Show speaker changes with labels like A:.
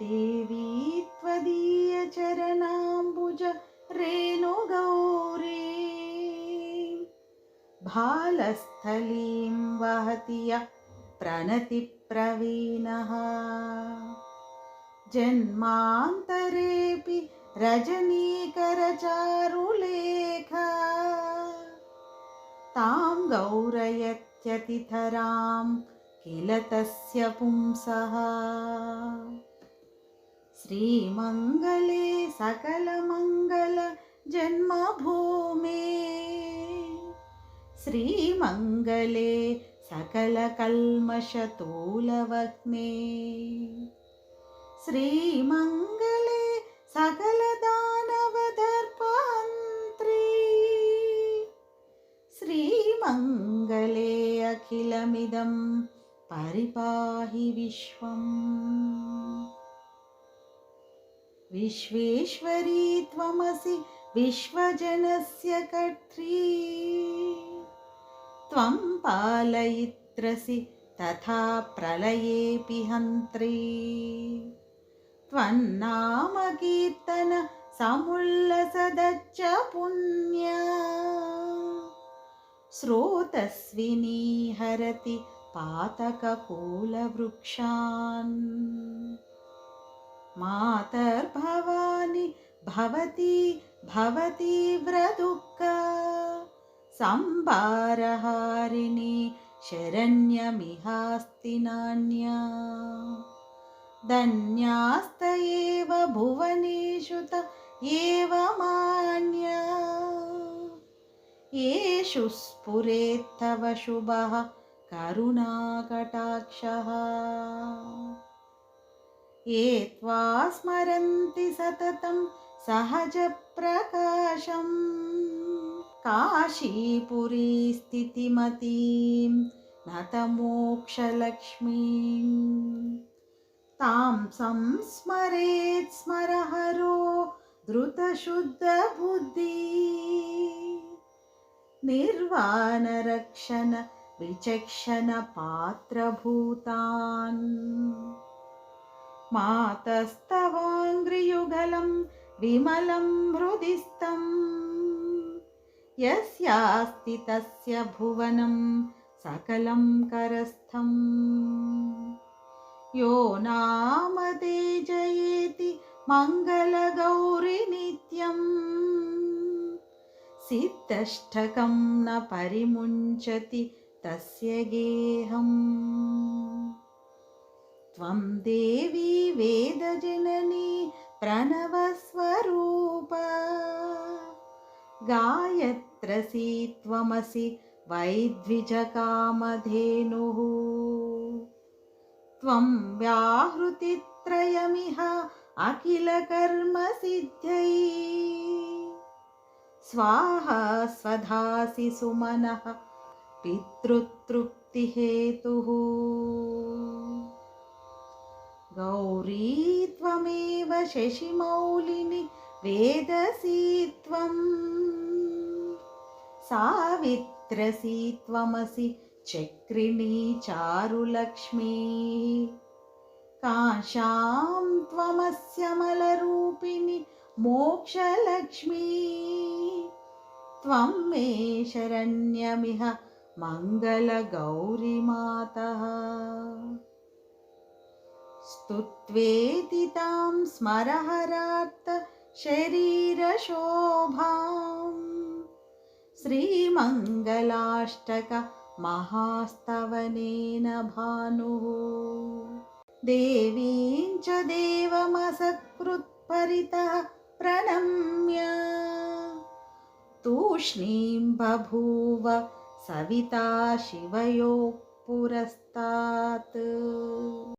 A: देवी त्वदीयचरणाम्बुज रेणुगौरी भालस्थलीं वहति यः प्रणतिप्रवीणः। जन्मान्तरेऽपि रजनीकरचारुलेख। तां गौरयत्यतिथरां किल तस्य पुंसः श्रीमङ्गले सकलमङ्गलजन्मभूमे श्रीमङ्गले सकलकल्मषतूलवग्ने श्रीमङ्गले सकलदानवदर्पन्त्री श्रीमङ्गले अखिलमिदं परिपाहि विश्वम् विश्वेश्वरी त्वमसि विश्वजनस्य कर्त्री। त्वं पालयित्रसि तथा प्रलयेऽपि हन्त्री। त्वन्नामकीर्तन समुल्लसदच्च पुण्या। स्रोतस्विनी हरति पातककूलवृक्षान् मातर्भवानि भवती भवती व्रदुःख सम्भारहारिणी शरण्यमिहास्ति नान्या धन्यास्त एव भुवनेषु त एव मान्या येषु स्फुरेत्तव शुभः करुणाकटाक्षः ये त्वा स्मरन्ति सततं सहजप्रकाशम् काशीपुरी स्थितिमतीं नतमोक्षलक्ष्मीम् तां संस्मरेत् स्मरहरो धृतशुद्धबुद्धि निर्वाणरक्षण विचक्षणपात्रभूतान् मातस्तवाङ्घ्रियुगलं विमलं हृदिस्थम् यस्यास्ति तस्य भुवनं सकलं करस्थम्। यो नामते जयेति मङ्गलगौरि नित्यम्। सिद्धष्टकं न परिमुञ्चति तस्य गेहम् त्वं देवी वेदजननी प्रणवस्वरूप। गायत्रसी त्वमसि वैद्विजकामधेनुः। त्वं व्याहृतित्रयमिह अखिलकर्मसिद्ध्यै। स्वाहा स्वधासि सुमनः पितृतृप्तिहेतुः गौरी त्वमेव शशिमौलिनि वेदसी त्वं सावित्रसी त्वमसि चक्रिणी चारुलक्ष्मी। काशां त्वमस्य मलरूपिणि मोक्षलक्ष्मी। त्वं मे शरण्यमिह मङ्गलगौरिमातः स्तुत्वेति तां स्मरहरार्थ शरीरशोभाम्। श्रीमङ्गलाष्टक महास्तवनेन भानुः। देवीं च देवमसकृत्परितः प्रणम्य। तूष्णीं बभूव सविता शिवयोः पुरस्तात्